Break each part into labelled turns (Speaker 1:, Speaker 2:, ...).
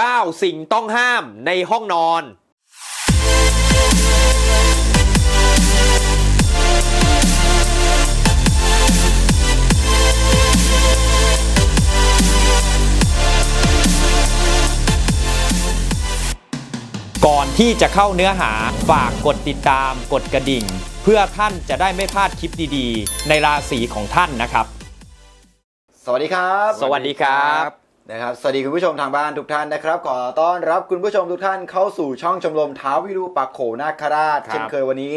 Speaker 1: 9 สิ่งต้องห้ามในห้องนอน ก่อนที่จะเข้าเนื้อหาฝากกดติดตามกดกระดิ่ง เพื่อท่านจะได้ไม่พลาดคลิปดีๆ ในราศีของท่านนะครับ
Speaker 2: สวัสดีครับ
Speaker 1: สวัสดีครับ
Speaker 2: นะครับสวัสดีคุณผู้ชมทางบ้านทุกท่านนะครับขอต้อนรับคุณผู้ชมทุกท่านเข้าสู่ช่องชมรมท้าววิรูปักโขนาคราช
Speaker 3: ครับ
Speaker 2: เช่นเคยวันนี้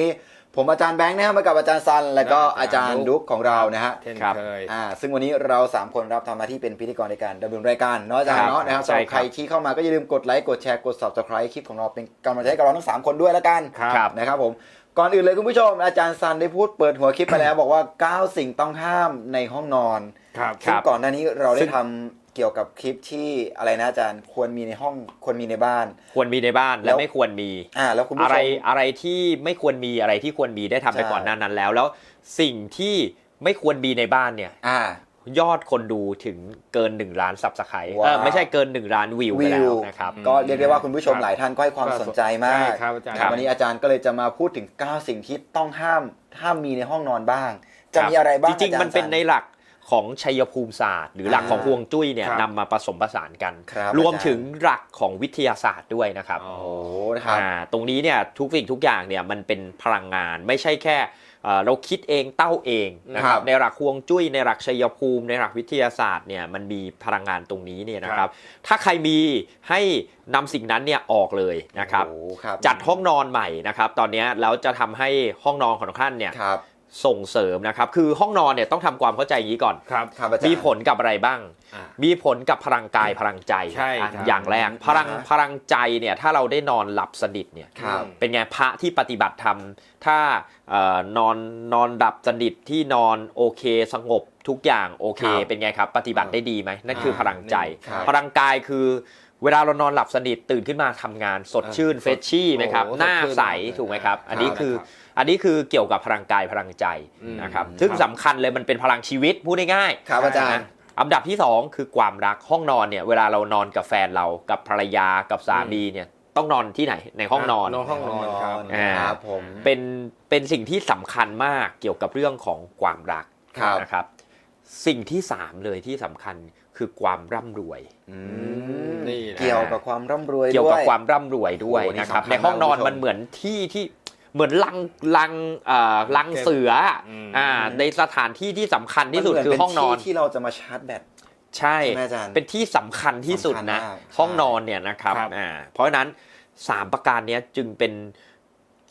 Speaker 2: ผมอาจารย์แบงค์นะครับมากับอาจารย์ซัน และก็
Speaker 3: และอา
Speaker 2: อา
Speaker 3: จา
Speaker 2: จารร
Speaker 3: ย์
Speaker 2: ย์
Speaker 3: ดุ๊
Speaker 2: ดุ๊
Speaker 3: ก
Speaker 2: กของเรานะฮะ
Speaker 3: เช่น
Speaker 1: ครับ
Speaker 3: เคย
Speaker 2: อ่าซึ่งวันนี้เราสามคนรับทำหน้าที่เป็นพิธีกรในการดำเนินรายการเนาะอาจาร
Speaker 1: ครั
Speaker 2: ย์
Speaker 1: บ
Speaker 2: เนาะนะครับ
Speaker 1: ใช่
Speaker 2: สำหรับ
Speaker 1: ครับ
Speaker 2: ใครที่เข้ามาก็อย่าลืมกดไลค์กดแชร์กด subscribe คลิปของเราเป็นกำลังใจให้กับเราทั้งสามคนด้วยแล้วกัน
Speaker 3: ครับ
Speaker 2: นะครับผมก่อนอื่นเลยคุณผู้ชม อาจารย์ซันได้พูดเปิดหัวคลิปไปแล้ว บอกว่า 9 สิ่งต้องห้ามในห้องนอน
Speaker 3: ครับ
Speaker 2: ซึ่งก่อนหน้านี้เราได้
Speaker 1: ซึ่ง
Speaker 2: ทำ เกี่ยวกับคลิปที่อะไรนะอาจารย์ควรมีในห้องควรมีในบ้าน
Speaker 1: ควรมีในบ้าน
Speaker 2: แล้
Speaker 1: และ
Speaker 2: ว
Speaker 1: ไม่ควรมี
Speaker 2: อ่าแล้วคุณผู้
Speaker 1: อะ
Speaker 2: ช
Speaker 1: ไร
Speaker 2: ม
Speaker 1: อะไรที่ไม่ควรมีอะไรที่ควรมีได้ทำไป
Speaker 2: ใช่
Speaker 1: ก่อนหน้านั้นแล้ว แล้วสิ่งที่ไม่ควรมีในบ้านเนี่ย
Speaker 2: อ่า
Speaker 1: ยอดคนดูถึงเกิน 1 ล้านซับสไครต์
Speaker 2: ว้าว
Speaker 1: ไม่ใช่เกิน 1 ล้านวิวไป
Speaker 2: วิ
Speaker 1: แล้ววนะครับ
Speaker 2: ก็เรียกได้ว่าคุณผู้ชม
Speaker 3: ครับ
Speaker 2: หลายท่านก็ให้ความสนใจมาก
Speaker 3: ใช่ครับอาจารย์
Speaker 2: ครับวันนี้อาจารย์ก็เลยจะมาพูดถึง 9 สิ่งที่ต้องห้ามห้ามมีในห้องนอนบ้าง จะ
Speaker 1: ครับ
Speaker 2: มีอะไรบ้าง
Speaker 1: จริง
Speaker 2: อาา
Speaker 1: ๆมันเป็นในหลัก ของชัยภูมิศาสตร์ หรือหลัก
Speaker 2: อ่า
Speaker 1: ของฮวงจุ้ยเนี่ย
Speaker 3: ครับ
Speaker 1: นำมาผสมผสานกัน
Speaker 2: ครับ
Speaker 1: รวม
Speaker 2: อาจารย์
Speaker 1: ถึงหลักของวิทยาศาสตร์ด้วยนะครับ
Speaker 3: อ๋อ
Speaker 2: โอ้โหนะครับ
Speaker 1: อ่าตรงนี้เนี่ยทุกสิ่งทุกอย่างเนี่ยมันเป็นพลังงานไม่ใช่แค่เอ่อเราคิดเองเต้าเองนะค
Speaker 2: ครั
Speaker 1: รับบในหลักฮวงจุ้ยในหลักชัยภูมิ ในหลักวิทยาศาสตร์เนี่ยมันมีพลังงานตรงนี้เนี่ยนะครับ ถ้าใครมีให้นำสิ่งนั้นเนี่ยออกเลยนะครับ
Speaker 2: โอ้โหครับ
Speaker 1: จัดห้องนอนใหม่นะครับ ตอนเนี้ยแล้วจะทำให้ห้องนอนของท่านเนี่ย
Speaker 2: ครับ
Speaker 1: ส่งเสริมนะครับ คือห้องนอนเนี่ยต้องทำความเข้าใจอย่างนี้ก่อน
Speaker 3: ครับ
Speaker 2: ครับอาจารย์
Speaker 1: มีผลกับอะไรบ้าง
Speaker 3: อ่า
Speaker 1: มีผลกับพลังกายพลังใจ
Speaker 3: ใช่
Speaker 1: อะ
Speaker 3: ครับ
Speaker 1: อย่างแรกพลัง
Speaker 2: อ่าฮะ
Speaker 1: พลังใจเนี่ยถ้าเราได้นอนหลับสนิทเนี่ย
Speaker 2: ครับ
Speaker 1: เป็นไงพระที่ปฏิบัติธรรม ถ้าเอ่อนอนนอนดับสนิทที่นอนโอเคสงบทุกอย่างโอเค
Speaker 2: ครับ
Speaker 1: เป็นไงครับ ปฏิบัติได้ดีไหมนั่นคือพลังใจ
Speaker 2: ครับ
Speaker 1: พลังกายคือ เวลาเรานอนหลับสนิทตื่นขึ้นมาทำงานสดชื่น
Speaker 3: อ่า
Speaker 1: เฟชชี่ไหมครับ
Speaker 3: โอ้โห
Speaker 1: หน้า
Speaker 3: สดชื่น
Speaker 1: ใส
Speaker 3: มากเลย
Speaker 1: ถูกไหมครับ อันนี้
Speaker 3: ครับ
Speaker 1: คืออันนี้คือเกี่ยวกับพลังกายพลังใจ
Speaker 3: อืม
Speaker 1: นะครับ
Speaker 2: ครับ
Speaker 1: ซึ่งสำคัญเลยมันเป็นพลังชีวิตพูดง่ายๆ
Speaker 2: ครับอาจารย์
Speaker 1: นะอันดับที่สองคือความรักห้องนอนเนี่ยเวลาเรานอนกับแฟนเรากับภรรยากับสามีเนี่ยต้องนอนที่ไหนในห้องนอน
Speaker 3: นอนห้องนอนครับ
Speaker 1: อ่า
Speaker 2: ครับผม
Speaker 1: เป็นเป็นสิ่งที่สำคัญมากเกี่ยวกับเรื่องของความรัก
Speaker 2: ครับ
Speaker 1: นะครับ สิ่งที่สามเลยที่สำคัญ คือความร่ำรวย
Speaker 2: อืม
Speaker 3: นี่แหละ
Speaker 2: เกี่ยวกับความร่ำรวย
Speaker 1: เกี่ยวกับ
Speaker 2: ด้
Speaker 1: ความร่ำรวยด้วย
Speaker 2: โอ้โหนี่
Speaker 1: นะครับ
Speaker 2: สำคัญ
Speaker 1: ในห้องนอน
Speaker 2: มากคุณผู้ชม
Speaker 1: มันเหมือนที่ที่เหมือนลังลังเอ่อลังเสืออ
Speaker 3: ม
Speaker 1: อ่าในสถานที่ที่สำคัญที่สุด
Speaker 2: มัน
Speaker 1: คือ
Speaker 2: เมื
Speaker 1: ห้องนอน
Speaker 2: เป็ที่ที่เราจะมาชาร์จแบต
Speaker 1: ใช่
Speaker 2: ใช่ไหมอาจารย์
Speaker 1: เป็นที่สำคัญที่สุดนะ
Speaker 2: สำคัญมาก
Speaker 1: ห้องนอนเนี่ยนะครับ
Speaker 3: ครับ
Speaker 1: อ่าเพราะฉะนั้นสามประการเนี้ยจึงเป็น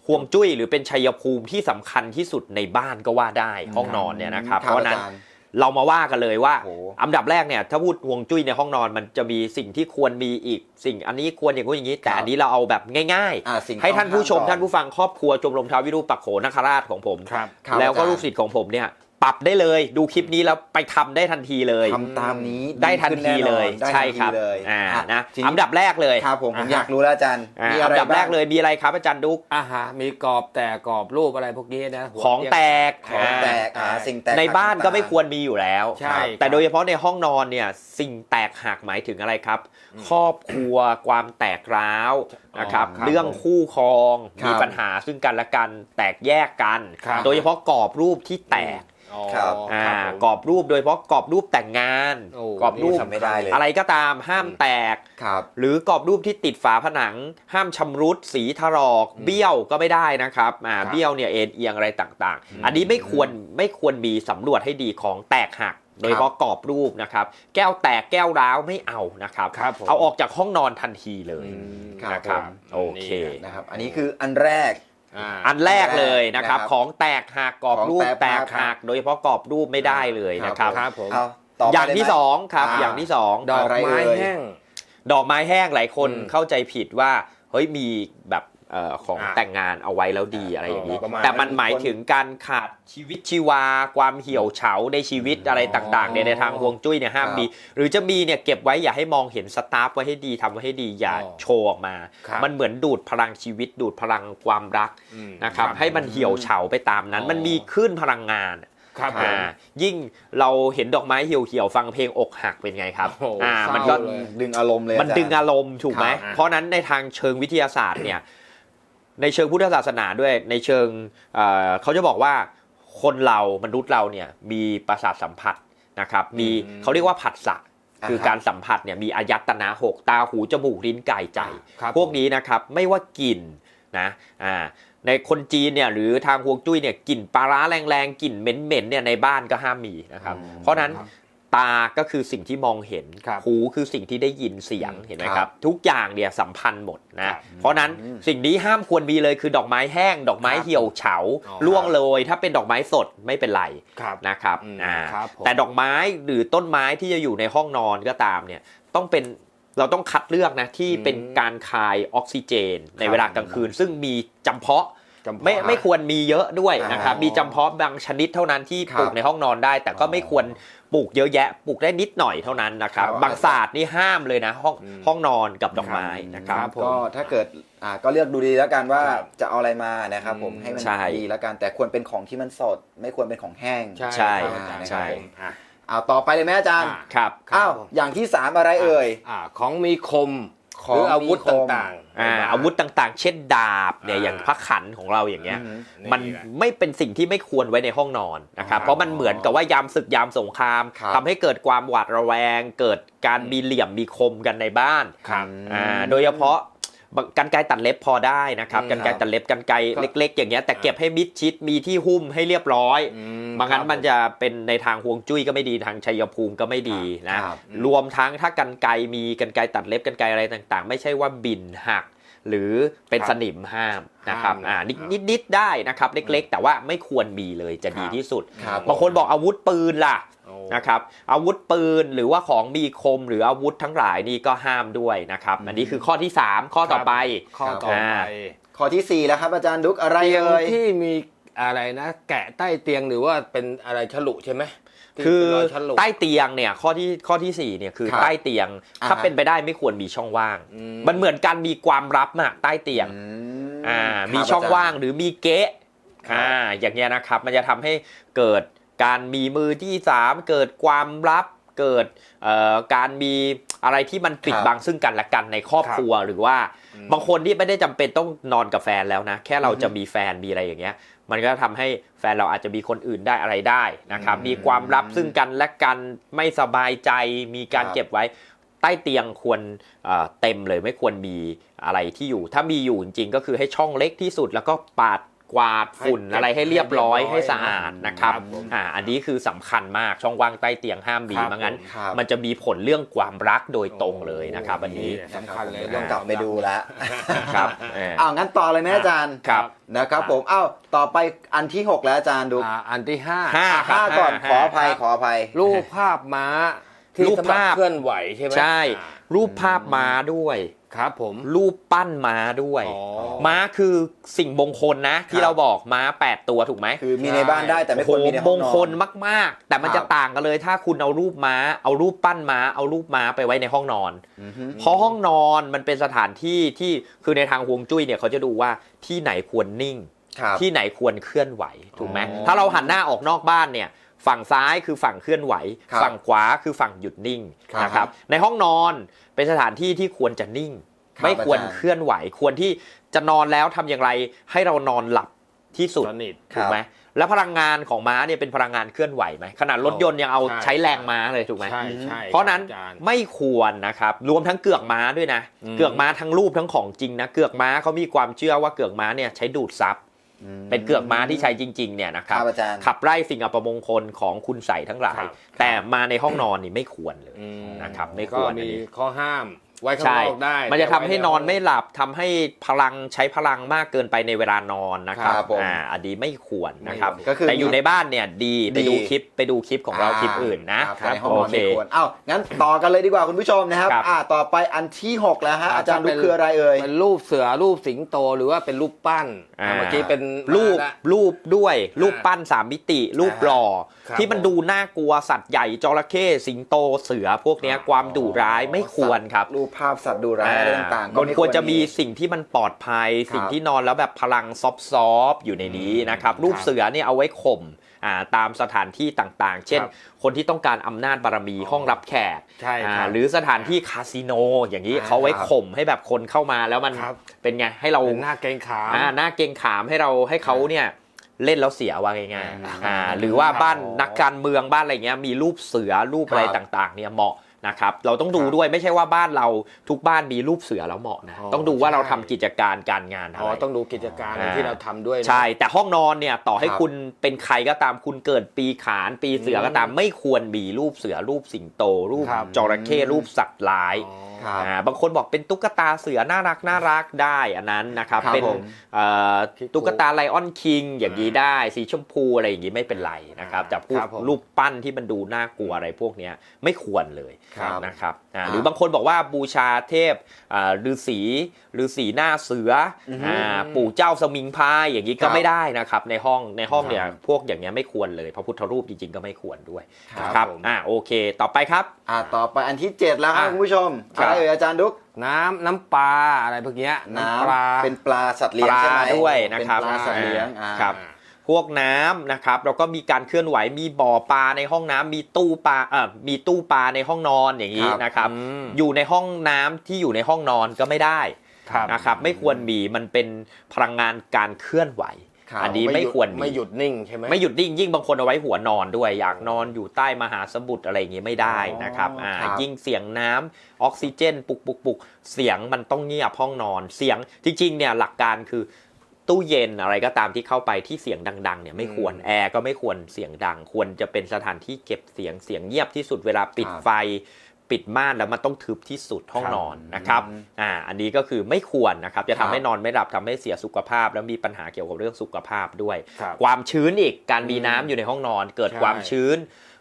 Speaker 1: ห่วงจุ้ยหรือเป็นชัยภูมิที่สำคัญที่สุดในบ้านก็ว่าได้ห้องนอนเนี่ยนะครับ เพราะฉะนั้น
Speaker 2: อจย์
Speaker 1: เรามาว่ากันเลยว่า
Speaker 2: โอ้โห
Speaker 1: อันดับแรกเนี่ยถ้าพูดห่วงจุ้ยในห้องนอนมันจะมีสิ่งที่ควรมีอีกสิ่งอันนี้ควรอย่างนู้นอย่างนี้ แต่
Speaker 2: ครับ
Speaker 1: อันนี้เราเอาแบบง่าย
Speaker 2: อ่าสิ่ง
Speaker 1: ๆให้ท่านผู้ชม
Speaker 2: ต้องห้ามก่อน
Speaker 1: ท่านผู้ฟังครอบครัวชมรมท้าววิรูปักโขนคราชของผม
Speaker 3: ครับ
Speaker 2: ครับ
Speaker 1: แล้วก็
Speaker 2: อาจารย์
Speaker 1: ลูกศิษย์ของผมเนี่ย ปรับได้เลย ดูคลิปนี้แล้วไปทำได้ทันทีเลย
Speaker 2: ทำตามนี้
Speaker 1: ได้ทัน
Speaker 2: ขึ้
Speaker 1: ทีเลย
Speaker 2: แน่นอนได้
Speaker 1: ใช่
Speaker 2: ทัน
Speaker 1: ครับ
Speaker 2: ทีเลย
Speaker 1: อ่า
Speaker 2: อะ
Speaker 1: นะ
Speaker 2: ที
Speaker 1: อันดับแรกเลย
Speaker 2: ครับผมผม
Speaker 3: อ่าฮะ
Speaker 2: อยากรู้แล้วอาจารย์
Speaker 1: อ่า
Speaker 2: มี
Speaker 1: อั
Speaker 2: อะไร
Speaker 1: นดับแรก
Speaker 2: บ้าง
Speaker 1: เลยมีอะไรครับอาจารย์ดุ๊ก
Speaker 3: อาหารมีกรอบแต่กรอบรูปอะไรพวกนี้นะหัว
Speaker 1: ของ
Speaker 3: เตีย
Speaker 1: แตก
Speaker 2: ของแตก
Speaker 1: อ่า
Speaker 2: อ่าสิ่งแตก
Speaker 1: ในบ้านก็ไม่
Speaker 2: ต่งๆ
Speaker 1: ควรมีอยู่แล้ว
Speaker 3: ใช่
Speaker 1: แต่
Speaker 3: ครับ
Speaker 1: โดยเฉพาะในห้องนอนเนี่ยสิ่งแตกหักหมายถึงอะไรครับ ครอบครัวความแตกร้าวนะครับ
Speaker 3: อ๋อครับ
Speaker 1: เรื่องคู่ครอง
Speaker 2: ครับ
Speaker 1: มีปัญหาซึ่งกันและกันแตกแยกกัน
Speaker 3: ครับ
Speaker 1: โดยเฉพาะกรอบรูปที่แตก
Speaker 3: อ๋อ
Speaker 2: ครับ
Speaker 1: อ่า
Speaker 3: ครับผม
Speaker 1: กรอบรูปโดยเฉพาะกรอบรูปแต่งงาน
Speaker 3: โอ้
Speaker 1: กรอบรูป
Speaker 2: ทำไม่ได้เลย
Speaker 1: อะไรก็ตามห้ามแตก
Speaker 2: ครับ
Speaker 1: หรือกรอบรูปที่ติดฝาผนัง ห้ามชำรุด สีถลอก เบี้ยวก็ไม่ได้นะครับอ่า
Speaker 3: ครับ
Speaker 1: เบี้ยวเนี่ยเอ็นเอียงอะไรต่างๆ อันนี้ไม่ควรไม่ควรมีสำรวจให้ดีของแตกหัก โดยเฉพาะกรอบรูปนะครับ แก้วแตกแก้วร้าวไม่เอานะครับ
Speaker 3: ครับผม
Speaker 1: เอาออกจากห้องนอนทันทีเลย
Speaker 3: อืม
Speaker 2: ครับ
Speaker 1: นะครับ
Speaker 2: ผม
Speaker 1: โอเค
Speaker 3: นี่
Speaker 2: นะครับ อันนี้คืออันแรก
Speaker 3: อ่า
Speaker 1: อันแรกเลยนะครับ
Speaker 2: นะครับ
Speaker 1: ของแตกหักกรอบรูป
Speaker 2: ของ
Speaker 1: แต
Speaker 2: แต
Speaker 1: ก
Speaker 2: กหั
Speaker 1: หัก
Speaker 2: ก
Speaker 1: โดยเฉพาะกรอบรูปไม่ได้เลยนะครับ
Speaker 3: ครับผม
Speaker 2: เอาต่อไป
Speaker 1: อย่างที่
Speaker 2: เลไหม
Speaker 1: สองครับ
Speaker 2: อ่า
Speaker 1: อย่างที่สอง
Speaker 3: ดอก
Speaker 2: อะไร
Speaker 3: ไม้
Speaker 2: เอ่ย
Speaker 3: แห้ง
Speaker 1: ดอกไม้แห้งหลายคน
Speaker 3: อืม
Speaker 1: เข้าใจผิดว่าเฮ้ยมีแบบเอ่อ ของ
Speaker 3: อะ
Speaker 1: แต่งงานเอาไว้แล้วดีอะไรอย่างนี้
Speaker 3: ประมาณ
Speaker 1: แต่มัน
Speaker 2: นั้น
Speaker 1: หมายถึงการขาดชีวิตชีวา ความเหี่ยวเฉาในชีวิตอะไรต่างๆเนี่ยในทางฮวงจุ้ยเนี่ยห้าม
Speaker 2: ครับ
Speaker 1: มี หรือจะมีเนี่ยเก็บไว้อย่าให้มองเห็นสตาฟไว้ให้ดีทำไว้ให้ดีอย่า
Speaker 3: อ๋อ
Speaker 1: โชว์ออกมา
Speaker 3: ครับ
Speaker 1: มันเหมือนดูดพลังชีวิตดูดพลังความรัก
Speaker 3: อืม
Speaker 1: นะครับให้มันเหี่ยวเฉาไปตามนั้น
Speaker 3: อ๋อ
Speaker 1: มันมีคลื่นพลังงาน
Speaker 2: ค
Speaker 3: ครับผม
Speaker 1: อ่ายิ่งเราเห็นดอกไม้เหี่ยวๆฟังเพลงอกหักเป็นไงครับ
Speaker 3: โอ้โห
Speaker 1: อ่า
Speaker 3: เศร้า
Speaker 1: มันก็
Speaker 3: เลย
Speaker 2: ดึงอารมณ์เลย
Speaker 1: มันดึงอารมณ์ถูกไหม
Speaker 3: ครับ
Speaker 1: เพราะฉะนั้นในทางเชิงวิทยาศาสตร์เนี่ย ในเชิงพุทธศาสนาด้วยในเชิงเอ่อเขาจะบอกว่าคนเรามนุษย์เราเนี่ยมีประสาทสัมผัสนะครับมี
Speaker 3: อืม
Speaker 1: เขาเรียกว่าผัสสะคือการสัมผัสเนี่ยมีอายตนะหกตาหูจมูกลิ้นกายใจ
Speaker 3: ครับ
Speaker 1: พวกนี้นะครับไม่ว่ากลิ่นนะอ่าในคนจีนเนี่ยหรือทางฮวงจุ้ยเนี่ยกลิ่นปลาร้าแรงๆกลิ่นเหม็นๆเนี่ยในบ้านก็ห้ามมีนะครับ
Speaker 2: อืม
Speaker 1: เพราะฉะนั้น
Speaker 3: ครับ
Speaker 1: ตาก็คือสิ่งที่มองเห็น
Speaker 3: ครับ
Speaker 1: หูคือสิ่งที่ได้ยินเสียง
Speaker 3: อืม
Speaker 1: เห็นไหม
Speaker 2: ค
Speaker 1: ค
Speaker 2: รั
Speaker 1: รับบทุกอย่างเนี่ยสัมพันธ์หมด
Speaker 3: ครั
Speaker 1: นะ
Speaker 3: บ
Speaker 1: เพราะฉะนั้น
Speaker 2: อืม
Speaker 1: สิ่งนี้ห้ามควรมีเลยคือดอกไม้แห้ง ดอกไม้
Speaker 3: ครับ
Speaker 1: เหี่ยวเฉา
Speaker 3: อ๋อ
Speaker 1: ล่วงโรยถ้าเป็นดอกไม้สดไม่เป็นไร
Speaker 3: ครับ
Speaker 1: นะครับ
Speaker 3: อืม
Speaker 1: อ่า
Speaker 3: ครับผม
Speaker 1: แต่ดอกไม้หรือต้นไม้ที่จะอยู่ในห้องนอนก็ตามเนี่ยต้องเป็นเราต้องคัดเลือกนะที่
Speaker 3: อืม
Speaker 1: เป็นการคายออกซิเจน ใน
Speaker 3: ครับ
Speaker 1: เวลากลางคืน ซึ่งมีจำเพาะ
Speaker 3: จำเพาะ
Speaker 1: ไม่ไม่ควรมีเยอะด้วยนะครับ
Speaker 3: อ๋อ
Speaker 1: มีจำเพาะบางชนิดเท่านั้นที่
Speaker 2: ครับ
Speaker 1: ปลูกในห้องนอนได้ แต่ก็
Speaker 3: อ๋อ
Speaker 1: ไม่ควรปลูกเยอะแยะปลูกได้นิดหน่อยเท่านั้นนะครับ
Speaker 2: ครับ
Speaker 1: บางศาสตร์นี่ห้ามเลยนะห้อง
Speaker 3: อืม
Speaker 1: ห้องนอนกับดอกไม้นะครับ
Speaker 3: ครับผม
Speaker 2: ก็ถ้าเกิดอ่าก็เลือกดูดีแล้วกันว่า
Speaker 3: ครับ
Speaker 2: จะเอาอะไรมานะครับผม
Speaker 3: อืม
Speaker 2: ให้มัน
Speaker 1: ใช่
Speaker 2: ดีแล้วกันแต่ควรเป็นของที่มันสด ไม่ควรเป็นของแห้ง
Speaker 3: ใช่
Speaker 1: ใช่
Speaker 3: ครับอาจารย์
Speaker 1: ใช่
Speaker 3: อะ
Speaker 2: เอาต่อไปเลยไหมอาจารย์
Speaker 3: อ่า
Speaker 1: ครับ
Speaker 2: อ้าวอย่างที่สามอะไรเอ่ย
Speaker 3: อ่าของมีคม
Speaker 2: ของ
Speaker 3: หรืออาวุธ
Speaker 2: มีคม
Speaker 3: ต่างๆ
Speaker 1: อ่า
Speaker 3: ในบ้น
Speaker 1: อาวุธต่างๆ เช่นดาบเนี่ย
Speaker 3: อ่า
Speaker 1: อย่างพระขันของเราอย่างเงี้ย
Speaker 2: อืม
Speaker 1: มัน
Speaker 3: นี่แหละ
Speaker 1: ไม่เป็นสิ่งที่ไม่ควรไว้ในห้องนอนนะครับ
Speaker 3: อ๋อ
Speaker 1: เพราะมันเหมือนกับว่ายามศึกยามสงคราม
Speaker 2: ครับ
Speaker 1: ทำให้เกิดความหวาดระแวง เกิดการมีเหลี่ยมมีคมกันในบ้าน
Speaker 3: ครับ
Speaker 1: อ่าโดยเฉพาะ กันไกรตัดเล็บพอได้นะครับ
Speaker 3: อืม
Speaker 1: กันไกรตัดเล็บกันไกร
Speaker 3: ก็
Speaker 1: เล็ก ๆ อย่างเงี้ยแต่เก็บให้มิดชิดมีที่หุ้มให้เรียบร้อย
Speaker 3: อื
Speaker 1: บางงั้น
Speaker 3: ครับ
Speaker 1: มันจะเป็นในทางฮวงจุ้ยก็ไม่ดีทางชัยภูมิก็ไม่ดีนะ
Speaker 2: ครับ
Speaker 1: รวมทั้งถ้ากันไกรมีกันไกรตัดเล็บกันไกรอะไรต่างๆ ไม่ใช่ว่าบินหักหรือเป็น
Speaker 3: ครับ
Speaker 1: สนิมห้ามนะครับ
Speaker 3: ห้ามนะ
Speaker 1: อ่านิดนิดๆได้นะครับเล็กๆ แต่ว่าไม่ควรมีเลยจะดี
Speaker 3: ครับ
Speaker 1: ที่สุด
Speaker 2: ครับ
Speaker 1: บางคนบอกอาวุธปืนล่ะ
Speaker 3: โอ้
Speaker 1: นะครับอาวุธปืนหรือว่าของมีคมหรืออาวุธทั้งหลายนี่ก็ห้ามด้วยนะครับอันนี้คือข้อที่ 3 ข้อต่อไป
Speaker 3: ข้อต่อไป
Speaker 2: ข้อที่สี่แล้วครับอาจารย์ดุกอะไร
Speaker 3: เตียง
Speaker 2: เอ่ย
Speaker 3: ที่มีอะไรนะ แกะใต้เตียงหรือว่าเป็นอะไรฉลุใช่ไหมที่
Speaker 1: คือ
Speaker 3: เป็นรอยฉลุ
Speaker 1: ใต้เตียงเนี่ยข้อที่ข้อที่สี่เนี่ยคือ
Speaker 2: ครับ
Speaker 1: ใต้เตียง
Speaker 2: อ่า
Speaker 1: ถ้า
Speaker 2: ฮะ
Speaker 1: เป็นไปได้ไม่ควรมีช่องว่าง
Speaker 3: อืม
Speaker 1: มันเหมือนการมีความลับอะใต้เตียง
Speaker 2: อืม
Speaker 1: อ่า
Speaker 2: ครับ
Speaker 1: มีช่อง
Speaker 2: จรย์
Speaker 1: ว่างหรือมีเก๊ะ
Speaker 2: ครับ
Speaker 1: อ่าอย่างเงี้ยนะครับมันจะทำให้เกิด การมีมือที่สามเกิดความลับเกิดเอ่อการมีอะไรที่มันปิด
Speaker 2: ครับ
Speaker 1: บังซึ่งกันและกันในครอบครัวหรือว่า
Speaker 3: อืม
Speaker 1: บางคนที่ไม่ได้จำเป็นต้องนอนกับแฟนแล้วนะ แค่เรา
Speaker 2: อือฮึ
Speaker 1: จะมีแฟนมีอะไรอย่างเงี้ย มันก็ทำให้แฟนเราอาจจะมีคนอื่นได้อะไรได้นะครับ
Speaker 2: อืม
Speaker 1: มีความลับซึ่งกันและกันไม่สบายใจมีการ
Speaker 2: ครับ
Speaker 1: เก็บไว้ใต้เตียงควรเอ่อเต็มเลยไม่ควรมีอะไรที่อยู่ ถ้ามีอยู่จริงๆก็คือให้ช่องเล็กที่สุดแล้วก็ปาด กวาดฝุ่น
Speaker 3: ให้เก็บ
Speaker 1: อะไรให้เรียบร้อย
Speaker 3: ให้
Speaker 1: ให้
Speaker 3: เรียบร้อย
Speaker 1: สะอาดนะครับ
Speaker 3: ครับผม
Speaker 1: อ่าอันนี้คือสำคัญมากช่องว่างใต้เตียงห้ามมี
Speaker 3: ครับ
Speaker 1: ไม่งั้น
Speaker 2: ครับ
Speaker 1: มันจะมีผลเรื่องความรักโดยตรงเลยนะครับอันนี้
Speaker 3: สำคัญเลย
Speaker 2: ต้องกลับไปดูแล้ว
Speaker 1: ครับเออ
Speaker 2: อ้าวงั้นต่อเลยไหมอาจารย์
Speaker 1: ครับ
Speaker 2: นะครับผมอ้าวต่อไปอันที่หกแล้วอาจารย์ดุก
Speaker 3: อ่าอันที่ห้า
Speaker 1: ห้า
Speaker 2: ห้าก่อน
Speaker 1: ห้า
Speaker 2: ขออภัย
Speaker 3: ครับ
Speaker 2: ขออภัย
Speaker 3: รูปภาพม้าที่
Speaker 1: รูป
Speaker 3: สำหรับ
Speaker 1: ภาพ
Speaker 3: เคลื่อนไหวใช่ไหม
Speaker 1: ใช่
Speaker 3: อ่า
Speaker 1: รูปภาพม้าด้วย
Speaker 3: ครับผม
Speaker 1: รูปปั้นม้าด้วย
Speaker 3: อ๋อ
Speaker 1: ม้าคือสิ่งมงคลนะ ที่เราบอกม้า 8 ตัวถูกไหม
Speaker 2: คือมีในบ้านได้แต่ไม่
Speaker 1: โอ้
Speaker 2: ควร
Speaker 1: โห
Speaker 2: มีใน
Speaker 1: ม
Speaker 2: ห้อง
Speaker 1: ง
Speaker 2: นอน
Speaker 1: คลมาก ๆ แต่มัน
Speaker 2: ค
Speaker 1: จะ
Speaker 2: รับ
Speaker 1: ต่างกันเลยถ้าคุณเอารูปม้า เอารูปปั้นม้า เอารูปม้าไปไว้ในห้องนอน
Speaker 2: อือฮึ
Speaker 1: เพราะห้องนอนมันเป็นสถานที่ที่คือในทางฮวงจุ้ยเนี่ยเขาจะดูว่าที่ไหนควรนิ่ง
Speaker 2: ครับ
Speaker 1: ที่ไหนควรเคลื่อนไหวถูกไหม
Speaker 2: อ๋อ
Speaker 1: ถ้าเราหันหน้าออกนอกบ้านเนี่ย ฝั่งซ้ายคือฝั่งเคลื่อนไหว
Speaker 2: ครับ
Speaker 1: ฝั่งขวาคือฝั่งหยุดนิ่ง
Speaker 2: ครับ
Speaker 1: นะครับในห้องนอนเป็นสถานที่ที่ควรจะนิ่ง
Speaker 2: ครับ
Speaker 1: ไม่ควร
Speaker 2: อาจารย์
Speaker 1: เคลื่อนไหว ควรที่จะนอนแล้วทำอย่างไรให้เรานอนหลับที่สุด
Speaker 3: สนิท
Speaker 1: ถูกไหมแล้วพลังงานของม้าเนี่ยเป็นพลังงานเคลื่อนไหวไหมขนาดรถยนต์ยังเอา
Speaker 3: ใช่
Speaker 1: ใช้แรงม้าเลยถูกไหม
Speaker 3: ใช่ใช่
Speaker 1: เพราะนั้น
Speaker 3: คบอจย์
Speaker 1: ไม่ควรนะครับ รวมทั้งเกือกม้าด้วยนะ
Speaker 3: อืม
Speaker 1: เกือกม้าทั้งรูปทั้งของจริงนะ เกือกม้าเขามีความเชื่อว่าเกือกม้าเนี่ยใช้ดูดซับ
Speaker 2: อืม
Speaker 1: เป็นเกือกม้าที่ใช้จริงๆเนี่ยนะค
Speaker 2: ค
Speaker 1: รั
Speaker 2: รั
Speaker 1: บบ
Speaker 2: อาจารย์
Speaker 1: ขับไล่สิ่งอัปมงคลของคุณใส่ทั้งหลาย
Speaker 3: ครับ
Speaker 1: แต่มาในห้องนอนนี่ไม่ควรเลย
Speaker 3: อืม
Speaker 1: นะครับไม่
Speaker 3: ก็
Speaker 1: ควรอัน
Speaker 3: มี
Speaker 1: นี้
Speaker 3: ข้อห้าม ไว้ข้าง
Speaker 1: ใช่
Speaker 3: นอกได้
Speaker 1: มันจะทำ
Speaker 3: แต่ไว้
Speaker 1: ให้นอน
Speaker 3: ใไม่
Speaker 1: หลับทำให้พลังใช้พลังมากเกินไปในเวลานอนนะครับ
Speaker 2: ครับผม
Speaker 1: อ่าอันนี้ไม่ควรนะครับ
Speaker 2: ก็คือ
Speaker 1: แต่อยู่ในบ้านเนี่ยดีไปดู
Speaker 2: ดี
Speaker 1: คลิปไปดูคลิปของเราคลิปอื่นนะครับ
Speaker 2: แต่ในห้องนอน
Speaker 1: โอเค
Speaker 2: ไม่ควรอ้าวงั้นต่อกันเลยดีกว่าคุณผู้ชมนะครับ
Speaker 1: ครับ
Speaker 2: อ่าต่อไปอันที่หกแล้วฮะอาจารย์ดุ
Speaker 3: เป็
Speaker 2: ก
Speaker 3: น
Speaker 2: คืออะไรเอ่ย
Speaker 3: เป็นรูปเสือรูปสิงโตหรือว่าเป็นรูปปั้น
Speaker 1: อ่า
Speaker 3: เมื่อกี้เป็น
Speaker 1: รูป
Speaker 3: มาละ
Speaker 1: รูปด้วยรูปปั้นสามมิติ รูปหล่อ
Speaker 3: ครับ
Speaker 1: ที่มันดูน่ากลัวสัตว์ใหญ่จระเข้สิงโตเสือพวกเนี้ย
Speaker 3: อ๋อ
Speaker 1: ความดุร้ายไม่ควรครับ
Speaker 2: รูปภาพสัตว์ดูร้ายอะไรต่างๆก็
Speaker 1: มัน
Speaker 2: ไค
Speaker 1: วรจะมีสิ่งที่มันปลอดภัย
Speaker 2: ครับ
Speaker 1: สิ่งที่นอนแล้วแบบพลังซอฟๆอยู่ในนี้นะครับรูปเสือเนี่ยเอาไว้ข่มอ่าตามสถานที่ต่างๆ เช่น
Speaker 3: ครับ
Speaker 1: คนที่ต้องการอำนาจบารมีห้องรับแขก
Speaker 3: ใช่
Speaker 1: อ่า
Speaker 3: ครับ
Speaker 1: หรือสถานที่คาสิโน อย่างนี้
Speaker 3: อ่า
Speaker 1: เขาไว้ข่มให้แบบคนเข้ามาแล้วมัน
Speaker 3: ครับ
Speaker 1: เป็นไงให้เรา
Speaker 3: เป็นหน้าเกรงขาม
Speaker 1: อ่าหน้าเกรงขามให้เราให้เขาเนี่ยเล่นแล้วเสียว่าง่าย
Speaker 3: อ่า
Speaker 1: ๆอ่าหรือว่าบ้าน
Speaker 2: อ๋อ
Speaker 1: นักการเมืองบ้านอะไรเงี้ยมีรูปเสือรูปอะไร
Speaker 2: ครับ
Speaker 1: ต่างๆเนี่ยเหมาะ นะครับเราต้องดู
Speaker 3: ครับ
Speaker 1: ด้วยไม่ใช่ว่าบ้านเราทุกบ้านมีรูปเสือแล้วเหมาะนะ
Speaker 3: อ๋อ
Speaker 1: ต้องดูว่าเรา
Speaker 3: ใช่
Speaker 1: ทำกิจการการงานอะ
Speaker 3: อ๋อ
Speaker 1: ไร
Speaker 3: ต้องดูกิจการ
Speaker 1: อ่า
Speaker 3: ที่เราทำด้วยนะ
Speaker 1: ใช่ แต่ห้องนอนเนี่ยต่อให้
Speaker 2: ครับ
Speaker 1: คุณเป็นใครก็ตามคุณเกิดปีขานปีเสือก็ตามไม่ควรมีรูปเสือรูปสิงโต รูป
Speaker 3: ครับ
Speaker 1: จระเข้รูปสัตว์ร้าย
Speaker 3: อ๋อ
Speaker 2: ครับ
Speaker 1: อ่าบางคนบอกเป็นตุ๊กตาเสือน่ารักน่ารักได้อันนั้นนะครับ
Speaker 2: ครับ
Speaker 1: เป็น
Speaker 2: ผม
Speaker 1: เอ่อ
Speaker 3: คิด
Speaker 1: ตุ๊กตาไลออนคิงอย่างนี้ได้สีชมพูอะไรอย่างนี้ไม่เป็นไรนะครับแต่พว
Speaker 3: ค
Speaker 1: ก
Speaker 3: รับผม
Speaker 1: รูปปั้นที่มันดูน่ากลัวอะไรพวกเนี้ยไม่ควรเลย
Speaker 2: ครับ
Speaker 1: นะครับอ่า
Speaker 2: ครับ
Speaker 1: หรือบางคนบอกว่าบูชาเทพอ่าฤาษีฤาษีหน้าเสืออ
Speaker 2: อฮึ
Speaker 1: อ่าปู่เจ้าสมิงพรายอย่างนี้
Speaker 2: ค
Speaker 1: ก็
Speaker 2: รับ
Speaker 1: ไม่ได้นะครับในห้องในห้องเนี่ย
Speaker 2: ครับ
Speaker 1: พวกอย่างเงี้ยไม่ควรเลยพระพุทธรูปจริงๆก็ไม่ควรด้วย
Speaker 2: ครับ
Speaker 1: นะครับ
Speaker 3: ผม
Speaker 1: อ่าโอเค ต่อไปครับ
Speaker 2: อ่าต่อไปอันที่เจ็ดแล้วครับ
Speaker 3: อะ
Speaker 2: คุณผู้ชม
Speaker 1: ครั
Speaker 2: อะ
Speaker 1: บ
Speaker 2: ไรเอ่ยอาจารย์ดุ๊ก
Speaker 3: น้ำน้ำปลาอะไรพวกเนี้ย
Speaker 2: น้
Speaker 3: น้ำปลาำ
Speaker 2: เป็นปลาสัตว์เลี้ย
Speaker 1: ป
Speaker 2: ง
Speaker 1: ลา
Speaker 2: ใช่ไหม
Speaker 1: ด้วยนะครับ
Speaker 2: เป็นปลาสัตว์เลี้ยงอ่า
Speaker 1: ครับพวกน้ำนะครับแล้วก็มีการเคลื่อนไหวมีบ่อปลาในห้องน้ำมีตู้ปลาเอ่อมีตู้ปลาในห้องนอนอย่างนี้
Speaker 2: ครับ
Speaker 1: นะครับ
Speaker 3: อืม
Speaker 1: อยู่ในห้องน้ำที่อยู่ในห้องนอนก็ไม่ได้
Speaker 3: ครับ
Speaker 1: นะครับ ไม่ควรมีมันเป็นพลังงานการเคลื่อนไหว
Speaker 2: ครับ
Speaker 1: อันนี้ไม่ควรมี
Speaker 3: ไม่หยุดนิ่งใช่ไหม
Speaker 1: ไม่หยุดนิ่งยิ่งบางคนเอาไว้หัวนอนด้วย อยากนอนอยู่ใต้มหาสมุทรอะไรอย่างงี้ไม่ได้นะครับอ่า
Speaker 2: ครับ
Speaker 1: ยิ่งเสียงน้ำออกซิเจน ปุกปุกปุกเสียงมันต้องเงียบห้องนอน เสียงจริงๆเนี่ยหลักการคือตู้เย็นอะไรก็ตามที่เข้าไปที่เสียงดังๆเนี่ยไม่ควร
Speaker 3: อืม
Speaker 1: แอร์ก็ไม่ควรเสียงดัง ควรจะเป็นสถานที่เก็บเสียงเสียงเงียบที่สุดเวลาปิด
Speaker 2: ครับ
Speaker 1: ไฟ ปิดม่านแล้วมันต้องทึบที่สุดห้อง
Speaker 3: ครับ
Speaker 1: นอนนะครับ
Speaker 2: อืม
Speaker 1: อ่าอันนี้ก็คือไม่ควรนะครับจะ
Speaker 2: ครั
Speaker 1: ทำ
Speaker 2: บ
Speaker 1: ให้นอนไม่หลับทำให้เสียสุขภาพ แล้วมีปัญหาเกี่ยวกับเรื่องสุขภาพด้วย
Speaker 3: ครับ
Speaker 1: ความชื้นอีกการมี
Speaker 3: อืม
Speaker 1: น้ำอยู่ในห้องนอน เกิด
Speaker 3: ใช่
Speaker 1: ความชื้น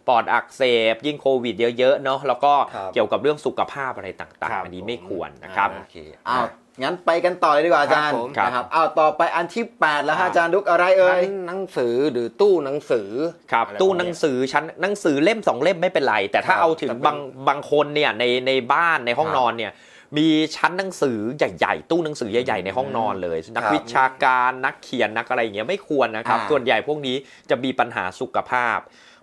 Speaker 1: ปอดอักเสบยิ่งโควิดเยอะๆเนาะแล้วก็
Speaker 2: ครับ
Speaker 1: เกี่ยวกับเรื่องสุขภาพอะไรต่าง
Speaker 3: ครั
Speaker 1: ๆ
Speaker 3: บ
Speaker 1: อันนี้ไม่ควรนะครับ
Speaker 2: โอเคอ้าว งั้นไปกันต่อเลยดีกว่าอาจารย์
Speaker 3: ครับผม
Speaker 2: นะครับอ้าวต่อไปอันที่แปดแล้วฮะอาจารย์ดุ๊กอะไรเอ่ย
Speaker 3: ชั้นหนังสือหรือตู้หนังสือ
Speaker 1: ครับ
Speaker 3: อะไร
Speaker 1: ตู้
Speaker 3: พวก
Speaker 1: หนั
Speaker 3: เย
Speaker 1: งสือชั้นหนังสือเล่มสองเล่มไม่เป็นไรแต่ถ้า
Speaker 2: ครับ
Speaker 1: เอาถึง
Speaker 3: แต่เป็น
Speaker 1: บางบางคนเนี่ยในในบ้านในห้อง
Speaker 2: ครับ
Speaker 1: นอนเนี่ยมีชั้นหนังสือใหญ่ๆ ตู้หนังสือใหญ่ๆในห้องนอนเลย นัก
Speaker 2: ครับ
Speaker 1: วิชาการนักเขียนนักอะไรอย่างเงี้ยไม่ควรนะครับ
Speaker 2: อ่า
Speaker 1: ส่วนใหญ่พวกนี้จะมีปัญหาสุขภาพ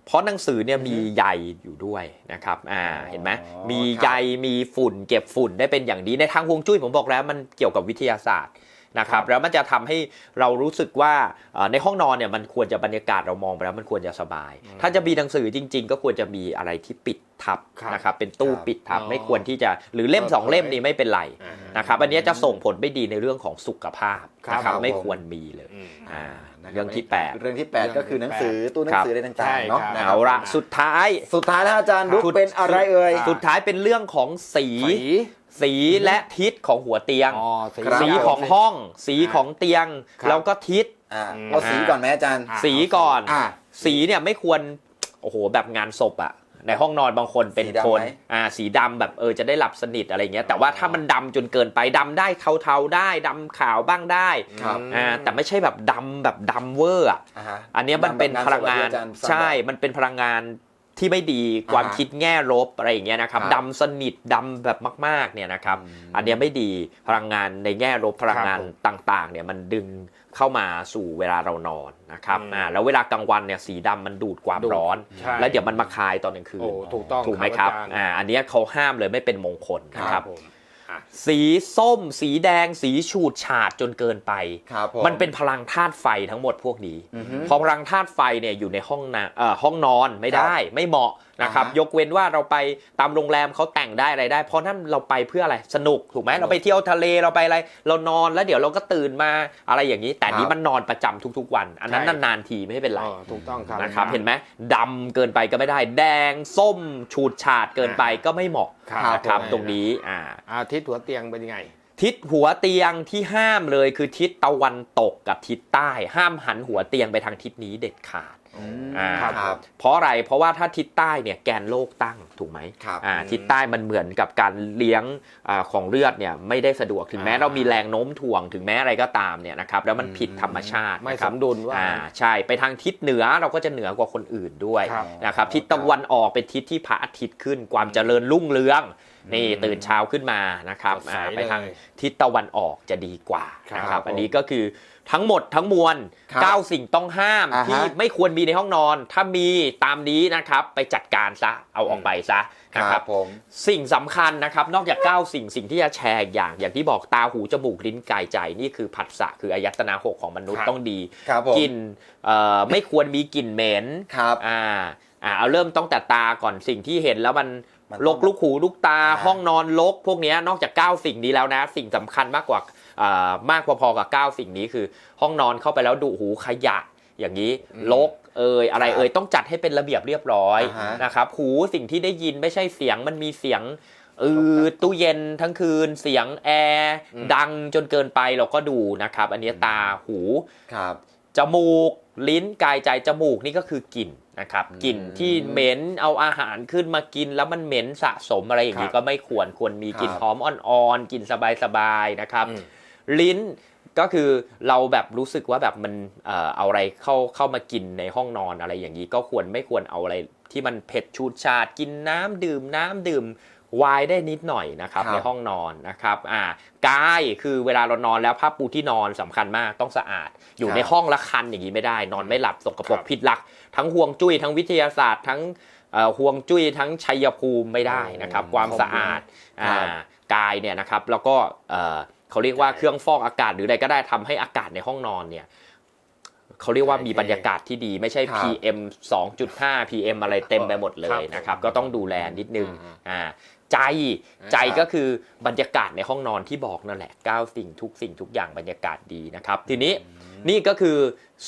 Speaker 1: เพราะหนังสือเนี่ยมีใยอยู่ด้วยนะครับอ่า
Speaker 2: อ๋อ
Speaker 1: เห็นไหม
Speaker 2: ครับ
Speaker 1: มีใยมีฝุ่น เก็บฝุ่นได้เป็นอย่างดีในทางฮวงจุ้ยผมบอกแล้วมันเกี่ยวกับวิทยาศาสตร์ นะครับแล้วมันจะทำให้เรารู้สึกว่าเอ่อในห้องนอนเนี่ยมันควรจะบรรยากาศเรามองไปแล้วมันควรจะสบาย ถ้าจะมีหนังสือจริง ๆ ก็ควรจะมีอะไรที่ปิดทับ
Speaker 3: ครับ
Speaker 1: นะครับเป็นตู้
Speaker 2: ครับ
Speaker 1: ปิดทับ
Speaker 3: อ๋อ
Speaker 1: ไม่ควรที่จะหรือเล่ม
Speaker 3: เปิด
Speaker 1: สองเล่ม
Speaker 3: เผย
Speaker 1: นี้ไม่เป็นไร
Speaker 3: อ่า
Speaker 1: นะครับอันเนี้ยจะส่งผลไม่ดีในเรื่องของสุขภาพ
Speaker 3: ครับ
Speaker 1: นะครับ
Speaker 2: ผม
Speaker 1: ไม่ควรมีเลย
Speaker 3: อืม
Speaker 1: อ่า
Speaker 2: นะครับ
Speaker 1: เรื่องที่แปด
Speaker 2: เรื่องที่แปดก็คือหนังสือตู้หนังสืออะไรต่าง
Speaker 3: ใช่
Speaker 2: ๆเนาะ
Speaker 3: ครับ
Speaker 2: นะครั
Speaker 1: เอา
Speaker 2: บ
Speaker 1: ละสุดท้าย
Speaker 2: สุดท้ายแล้วอาจารย์ดุ๊ก
Speaker 1: สุด
Speaker 2: เป็นอะไรเอ่ย
Speaker 1: สุดท้ายเป็นเรื่องของสี
Speaker 3: สี
Speaker 1: สีและทิศของหัวเตียง
Speaker 3: อ๋อสี
Speaker 2: ครับ
Speaker 1: สีของห้อง สีของเตียง
Speaker 3: ครับ
Speaker 1: แล้วก็ทิศ
Speaker 2: อ่า
Speaker 3: อืม
Speaker 2: เอาสีก่อนไหมอาจารย์
Speaker 3: อะ
Speaker 1: สีก่อน
Speaker 2: อ่า
Speaker 1: สีเนี่ยไม่ควร โอ้โห แบบงานศพอะในห้องนอนบางคนเป็น
Speaker 2: สีดำ
Speaker 1: โทน
Speaker 2: ไหม
Speaker 1: อ่า สีดำแบบเออจะได้หลับสนิทอะไรเงี้ย แต่ว่าถ้ามันดำจนเกินไปดำได้เทาๆได้ดำขาวบ้างได้
Speaker 2: ครับ
Speaker 1: อ่า แต่ไม่ใช่แบบดำแบบดำเวอร์อะ
Speaker 2: อ่าฮะ
Speaker 1: อันเนี้ยมันเป็นพลังงาน
Speaker 2: ดำแบบงานศพที่อาจารย์สั่ง
Speaker 1: ใช่
Speaker 2: บอก
Speaker 1: มันเป็นพลังงาน ที่ไม่ดีความ
Speaker 2: อ่าฮะ
Speaker 1: คิดแง่ลบอะไรอย่างเงี้ยนะครับ
Speaker 2: ครับ
Speaker 1: ดำสนิทดำแบบมากๆเนี่ยนะครับ
Speaker 2: อืม
Speaker 1: อันเนี้ยไม่ดีพลังงานในแง่ลบพลังงาน
Speaker 3: ครับผม
Speaker 1: ต่างๆเนี่ยมันดึงเข้ามาสู่เวลาเรานอนนะครับ
Speaker 3: อืม
Speaker 1: อ่าแล้วเวลากลางวันเนี่ยสีดำมันดูดความ
Speaker 3: ดูด
Speaker 1: ร้อน
Speaker 3: ใช่
Speaker 1: แล้วเดี๋ยวมันมาคายตอนกลางคืน
Speaker 3: โอ้ถูกต้อง
Speaker 1: ถูกไหมครับ
Speaker 3: อาจารย์
Speaker 1: อ่าอันเนี้ยเขาห้ามเลยไม่เป็นมงคลนะครับ
Speaker 3: ผมอะ
Speaker 1: สีส้ม สีแดง สีฉูดฉาดจนเกินไป
Speaker 2: ครับผม
Speaker 1: มันเป็นพลังธาตุไฟทั้งหมดพวกนี้
Speaker 2: อือฮึ
Speaker 1: พอพลังธาตุไฟเนี่ยอยู่ในห้องนาเอ่อห้องนอนไม่ได้ ไม่เหมาะนะครับ
Speaker 2: อ่าฮะ
Speaker 1: ยกเว้นว่าเราไปตามโรงแรมเขาแต่งได้อะไรได้ เพราะนั่นเราไปเพื่ออะไรสนุกถูกไหม
Speaker 2: สนุก
Speaker 1: เราไปเที่ยวทะเลเราไปอะไร เรานอนแล้วเดี๋ยวเราก็ตื่นมาอะไรอย่างนี้ แต่
Speaker 2: ครับ
Speaker 1: นี้มันนอนประจำทุก ๆ วัน อันนั้น
Speaker 3: ใช่
Speaker 1: นานๆทีไม่เป็นไร
Speaker 3: อ๋อถูกต้องครับ
Speaker 1: นะครับเห็นไหมดำเกินไปก็ไม่ได้ แดงส้มฉูดฉาดเกินไปก็ไม่เหมาะ
Speaker 3: ครับ
Speaker 1: นะครับ
Speaker 3: ผม
Speaker 1: ตรงนี้อ่า
Speaker 3: อาทิตย์หัวเตียงเป็นยังไง
Speaker 1: ทิศหัวเตียงที่ห้ามเลยคือทิศตะวันตกกับทิศใต้ ห้ามหันหัวเตียงไปทางทิศนี้เด็ดขาด
Speaker 2: อืม
Speaker 1: อ่า
Speaker 2: ครับ
Speaker 1: เพราะอะไรเพราะว่าถ้าทิศใต้เนี่ยแกนโลกตั้งถูกไหม
Speaker 2: ครับ
Speaker 1: อ่าทิศใต้มันเหมือนกับการเลี้ยงอาของเลือดเนี่ยไม่ได้สะดวกถึงแม้
Speaker 3: อ่า
Speaker 1: เรามีแรงโน้มถ่วงถึงแม้อะไรก็ตามเนี่ยนะครับแล้วมันผิดธรรมชาติ
Speaker 3: ไม่
Speaker 1: นะค
Speaker 3: ส
Speaker 1: รับ
Speaker 3: มดุลว่า
Speaker 1: อ่าใช่ไปทางทิศเหนือเราก็จะเหนือกว่าคนอื่นด้วย
Speaker 3: ครับ
Speaker 1: นะครับทิศตะวันออกเป็นทิศที่พระอาทิตย์ขึ้นความเจริญรุ่งเรือง นี่ตื่นเช้าขึ้นมานะครับ
Speaker 3: สดใส
Speaker 1: อ่าไปทาง
Speaker 3: เลย
Speaker 1: ทิศตะวันออกจะดีกว่า
Speaker 3: ครับ
Speaker 1: นะครับ
Speaker 2: ผม
Speaker 1: อันนี้ก็คือทั้งหมดทั้งมวล
Speaker 2: ครับ
Speaker 1: เก้าสิ่งต้องห้าม
Speaker 2: อ่าฮะ
Speaker 1: ที่ไม่ควรมีในห้องนอน ถ้ามีตามนี้นะครับไปจัดการซะเอาออกไปซะ
Speaker 2: ค
Speaker 1: นะค
Speaker 2: รั
Speaker 1: รั
Speaker 2: บบผม
Speaker 1: สิ่งสำคัญนะครับนอกจาก 9 สิ่งสิ่งที่จะแชร์อีกอย่าง อย่างที่บอกตาหูจมูกลิ้นกายใจนี่คือผัสสะคืออายตนะหกของมนุษย์
Speaker 3: ครับ
Speaker 1: ต้องดี
Speaker 2: ครับผม
Speaker 1: กลิ่นเอ่อไม่ควรมีกลิ่นเหม็น
Speaker 2: ครับ
Speaker 1: อ่าอ่าเอาเริ่มต้องแต่ตาก่อนสิ่งที่เห็นแล้วมัน
Speaker 2: มัน
Speaker 1: ลกลูกหูลูกตา
Speaker 2: อ่า
Speaker 1: ห้องนอนลก พวกเนี้ยนอกจาก 9 สิ่งนี้แล้วนะ สิ่งสำคัญมากกว่าอ่ามากพอๆกับ 9 สิ่งนี้คือ ห้องนอนเข้าไปแล้วดุหูขยะอย่างนี้
Speaker 3: อืม
Speaker 1: ลกเอยอะไร
Speaker 2: ครับ
Speaker 1: เอยต้องจัดให้เป็นระเบียบเรียบร้อย
Speaker 2: อ่าฮะ
Speaker 1: นะครับหูสิ่งที่ได้ยินไม่ใช่เสียงมันมีเสียงเออตู้เย็นทั้งคืนเสียงแอร์
Speaker 3: อืม
Speaker 1: ดังจนเกินไปเราก็ดูนะครับ อันนี้ตาหู
Speaker 2: ครับ
Speaker 1: จมูกลิ้นกายใจจมูกนี่ก็คือกลิ่น นะครับกลิ่นที่เหม็นเอาอาหารขึ้นมากินแล้วมันเหม็นสะสมอะไรอย่างนี้
Speaker 3: ครับ
Speaker 1: ก็ไม่ควรควรมีกลิ่น
Speaker 2: ครับ
Speaker 1: หอมอ่อนๆกลิ่นสบายๆนะครับ
Speaker 3: อืม
Speaker 1: ลิ้นก็คือเราแบบรู้สึกว่าแบบมันเอ่อเอาอะไรเข้าเข้ามากินในห้องนอนอะไรอย่างนี้ ก็ควรไม่ควรเอาอะไรที่มันเผ็ดชูดชาดกินน้ำดื่มน้ำดื่มไวน์ได้นิดหน่อยนะครับ
Speaker 2: ครับ
Speaker 1: ในห้องนอนนะครับอ่ากายคือเวลาเรานอนแล้วผ้าปูที่นอนสำคัญมากต้องสะอาด อยู่ในห้องละคันอย่างนี้ไม่ได้ นอนไม่หลับสกปรก
Speaker 3: ครับ
Speaker 1: ผิดหลัก ทั้งห่วงจุ้ยทั้งวิทยาศาสตร์ ทั้งเอ่อห่วงจุ้ยทั้งชัยภูมิไม่ได้นะครับ
Speaker 3: โอ้
Speaker 1: ความสะอาด
Speaker 2: ครับ
Speaker 1: อ่ากายเนี่ยนะครับ แล้วก็เอ่อเขาเรียกว่าเครื่องฟอกอากาศหรืออะไรก็ได้ทำให้อากาศในห้องนอนเนี่ยเขาเรียกว่ามีบรรยากาศที่ดีไม่ใช่
Speaker 2: ครับ
Speaker 1: PM 2.5 PM อะไรเต็มไปหมดเลยนะครับ ก็ต้องดูแลนิดนึงอ่าใจใจก็คือบรรยากาศในห้องนอนที่บอกนั่นแหละ9สิ่งทุกสิ่งทุกอย่างบรรยากาศดีนะครับ ทีนี้นี่ก็คือ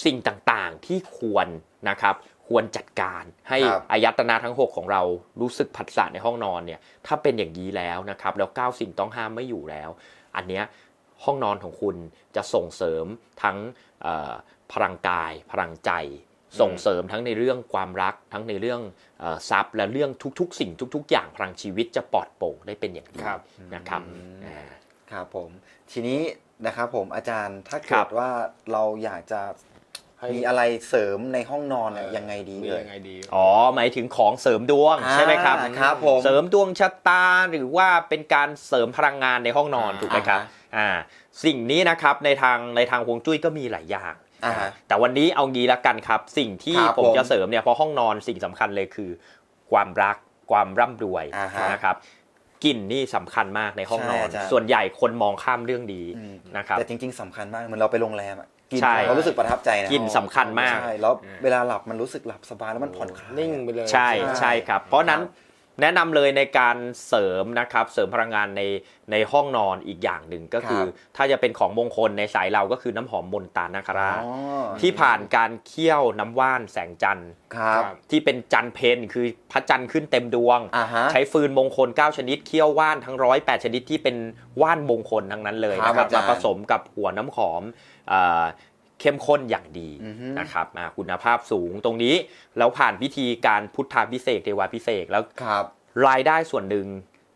Speaker 1: สิ่งต่างๆที่ควร นะครับควรจัดการให้
Speaker 2: ครับ
Speaker 1: อายตนะทั้ง 6 ของเรารู้สึกผัสสะในห้องนอนเนี่ยถ้าเป็นอย่างนี้แล้วนะครับแล้ว9สิ่งต้องห้ามไม่อยู่แล้ว อันเนี้ยห้องนอนของคุณจะส่งเสริมทั้งเอ่อพลังกาย พลังใจ ส่งเสริมทั้งในเรื่องความรัก ทั้งในเรื่องเอ่อทรัพย์และเรื่องทุกๆ สิ่งทุก ๆ อย่างพลังชีวิตจะปลอดโปร่งได้เป็นอย่างดี
Speaker 3: ครับ
Speaker 1: นะครับ
Speaker 2: อืม
Speaker 1: อ่า
Speaker 2: ครับผมทีนี้นะครับผมอาจารย์ถ้า
Speaker 1: ครั
Speaker 2: เกิ
Speaker 1: บ
Speaker 2: ดว่าเราอยากจะ
Speaker 3: ให้
Speaker 2: มีอะไรเสริมในห้องนอนเนี่ยยังไงดี
Speaker 3: มี
Speaker 2: เอ่ย
Speaker 3: ยังไงดี
Speaker 1: อ๋อ หมายถึงของเสริมดวงใช่ไหมครับ
Speaker 2: อ่าครับผม
Speaker 1: เสริมดวงชะตาหรือว่าเป็นการเสริมพลังงานในห้องนอน
Speaker 3: อ่า
Speaker 1: ถูกไหมครับ อ่า สิ่งนี้นะครับในทางในทางฮวงจุ้ยก็มีหลายอย่าง
Speaker 2: อ่าฮะ
Speaker 1: แต่วันนี้เอางี้ละกันครับ สิ่งที่
Speaker 2: ครับ
Speaker 1: ผม
Speaker 2: ผม
Speaker 1: จะเสริมเนี่ยเพราะห้องนอนสิ่งสำคัญเลยคือ ความรักความร่ำรวย
Speaker 2: อ่าฮะ
Speaker 1: นะครับกลิ่นนี่สำคัญมากในห้องนอน
Speaker 2: ใช่อาจารย์
Speaker 1: ส่วนใหญ่คนมองข้ามเรื่องนี้
Speaker 2: อืม
Speaker 1: นะครับ
Speaker 2: แต่จริง ๆสำคัญมากเหมือนเราไปโรงแรมอะ กิน
Speaker 1: ใช่
Speaker 2: เรารู้สึกประทับใจนะ
Speaker 1: กลิ่นสำคัญมาก
Speaker 2: ใช่แล้วเวลาหลับมันรู้สึกหลับสบายแล้วมันผ่อนคลาย
Speaker 3: นิ่งไปเลย
Speaker 1: ใช่
Speaker 2: ใช่
Speaker 1: ใช่ครับ เพราะฉะนั้น
Speaker 2: ครับ
Speaker 1: แนะนำเลยในการเสริมนะครับเสริมพลังงานในในห้องนอนอีกอย่างหนึ่งก็คือ
Speaker 2: ครับ
Speaker 1: ถ้าจะเป็นของมงคลในสายเราก็คือน้ำหอมมนตานาคราช
Speaker 2: อ๋อ
Speaker 1: ที่ผ่านการเคี่ยวน้ำว่านแสงจันทร์
Speaker 2: ครับ
Speaker 3: ครับ
Speaker 1: ที่เป็นจันทร์เพนคือพระจันทร์ขึ้นเต็มดวง
Speaker 2: อ่าฮะ
Speaker 1: ใช้ฟืนมงคล 9 ชนิดเคี่ยวว่านทั้งร้อยแปดชนิดที่เป็นว่านมงคลทั้งนั้นเลย
Speaker 2: ครับ
Speaker 1: นะครับ
Speaker 2: อาจารย์
Speaker 1: มาผสมกับหัวน้ำหอม เอ่อเข้มข้นอย่างดี
Speaker 2: อือฮึ
Speaker 1: นะครับอ่าคุณภาพสูงตรงนี้แล้วผ่านพิธีการพุทธาพิเศษกเทวาพิเศษกแล้ว
Speaker 2: ครับ
Speaker 1: รายได้ส่วนหนึ่ง